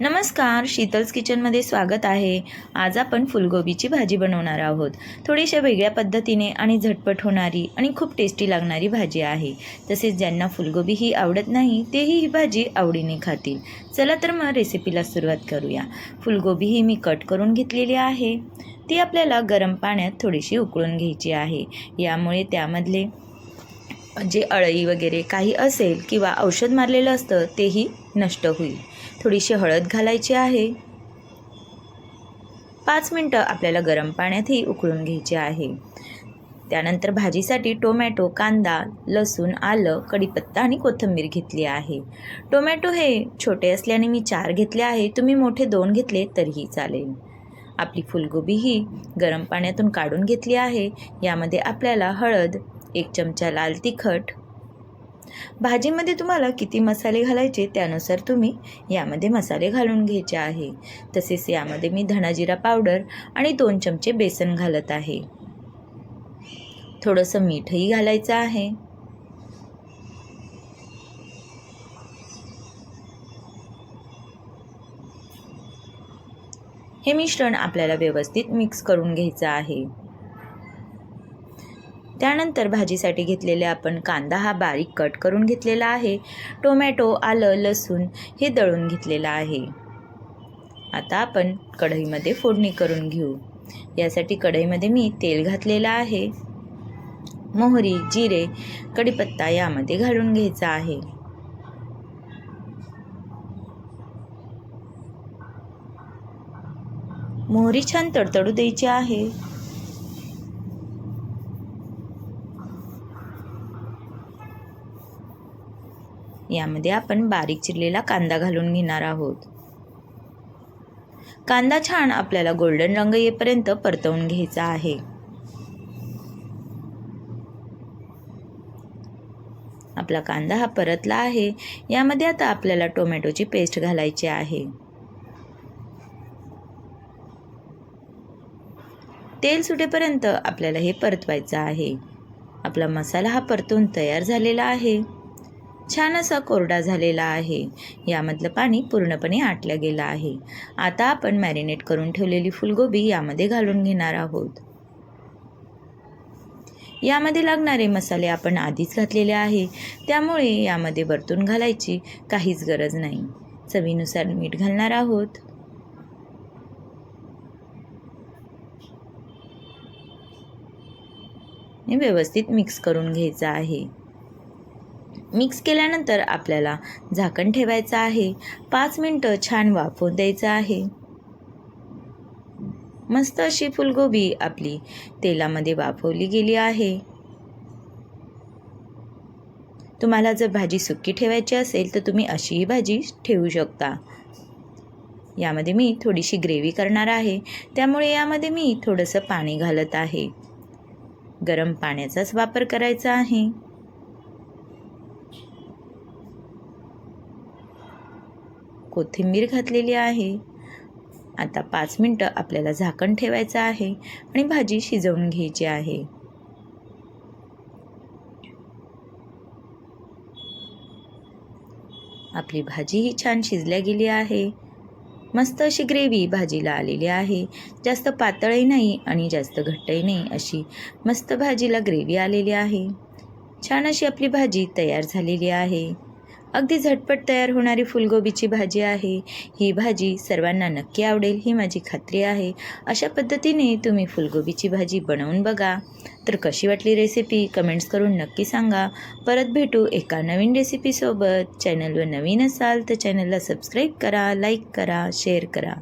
नमस्कार शीतल्स किचनमध्ये स्वागत आहे. आज आपण फुलगोबीची भाजी बनवणार आहोत. थोडीशा वेगळ्या पद्धतीने आणि झटपट होणारी आणि खूप टेस्टी लागणारी भाजी आहे. तसेच ज्यांना फुलगोबी ही आवडत नाही तेही ही भाजी आवडीने खातील. चला तर मग रेसिपीला सुरुवात करूया. फुलगोबी ही मी कट करून घेतलेली आहे. ती आपल्याला गरम पाण्यात थोडीशी उकळून घ्यायची आहे. यामुळे त्यामधले जे अळई वगैरे काही असेल किंवा औषध मारलेलं असतं तेही नष्ट होईल. थोडीशी हळद घालायची आहे. पाच मिनटं आपल्याला गरम पाण्यातही उकळून घ्यायची आहे. त्यानंतर भाजीसाठी टोमॅटो कांदा लसूण आलं कढीपत्ता आणि कोथिंबीर घेतली आहे. टोमॅटो हे छोटे असल्याने मी चार घेतले आहे. तुम्ही मोठे दोन घेतले तरीही चालेल. आपली फुलगोबी ही गरम पाण्यातून काढून घेतली आहे. यामध्ये आपल्याला हळद एक चमचा लाल तिखट भाजीमध्ये तुम्हाला किती मसाले घालायचे त्यानुसार तुम्ही यामध्ये मसाले घालून घ्यायचे आहे. तसेच यामध्ये मी धणाजिरा पावडर आणि दोन चमचे बेसन घालत आहे. थोडंसं मीठही घालायचं आहे. हे मिश्रण आपल्याला व्यवस्थित मिक्स करून घ्यायचं आहे. त्यानंतर भाजीसाठी घेतलेले आपण कांदा हा बारीक कट करून घेतलेला आहे. टोमॅटो आलं लसूण हे दळून घेतलेलं आहे. आता आपण कढईमध्ये फोडणी करून घेऊ. यासाठी कढईमध्ये मी तेल घातलेलं आहे. मोहरी जिरे कढीपत्ता यामध्ये घालून घ्यायचा आहे. मोहरी छान तडतडू द्यायची आहे. यामध्ये आपण बारीक चिरलेला कांदा घालून घेणार आहोत. कांदा छान आपल्याला गोल्डन रंग येईपर्यंत परतवून घ्यायचा आहे. आपला कांदा हा परतला आहे. यामध्ये आता आपल्याला टोमॅटोची पेस्ट घालायची आहे. तेल सुटेपर्यंत आपल्याला हे परतवायचं आहे. आपला मसाला हा परतून तयार झालेला आहे. छान असा कोरडा झालेला आहे. यामधलं पाणी पूर्णपणे आटलं गेलं आहे. आता आपण मॅरिनेट करून ठेवलेली फुलगोबी यामध्ये घालून घेणार आहोत. यामध्ये लागणारे मसाले आपण आधीच घातलेले आहे. त्यामुळे यामध्ये वरतून घालायची काहीच गरज नाही. चवीनुसार मीठ घालणार आहोत. व्यवस्थित मिक्स करून घ्यायचं आहे. मिक्स केल्यानंतर आपल्याला झाकण ठेवायचं आहे. पाच मिनटं छान वाफवून द्यायचं आहे. मस्त अशी फुलगोबी आपली तेलामध्ये वाफवली गेली आहे. तुम्हाला जर भाजी सुकी ठेवायची असेल तर तुम्ही अशीही भाजी ठेवू शकता. यामध्ये मी थोडीशी ग्रेव्ही करणार आहे. त्यामुळे यामध्ये मी थोडंसं पाणी घालत आहे. गरम पाण्याचाच वापर करायचा आहे. कोथिंबीर घातलेली आहे. आता पाच मिनटं आपल्याला झाकण ठेवायचं आहे आणि भाजी शिजवून घ्यायची आहे. आपली भाजी ही छान शिजल्या गेली आहे. मस्त अशी ग्रेव्ही भाजीला आलेली आहे. जास्त पातळही नाही आणि जास्त घट्टही नाही अशी मस्त भाजीला ग्रेव्ही आलेली आहे. छान अशी आपली भाजी तयार झालेली आहे. अगदी झटपट तयार होणारी फुलगोबीची भाजी आहे. ही भाजी सर्वांना नक्की आवडेल ही माझी खात्री आहे. अशा पद्धतीने तुम्ही फुलगोबीची भाजी बनवून बघा. तर कशी वाटली रेसिपी कमेंट्स करून नक्की सांगा. परत भेटू एका नवीन रेसिपीसोबत चॅनलवर नवीन असाल तर चॅनलला सबस्क्राईब करा लाईक करा शेअर करा.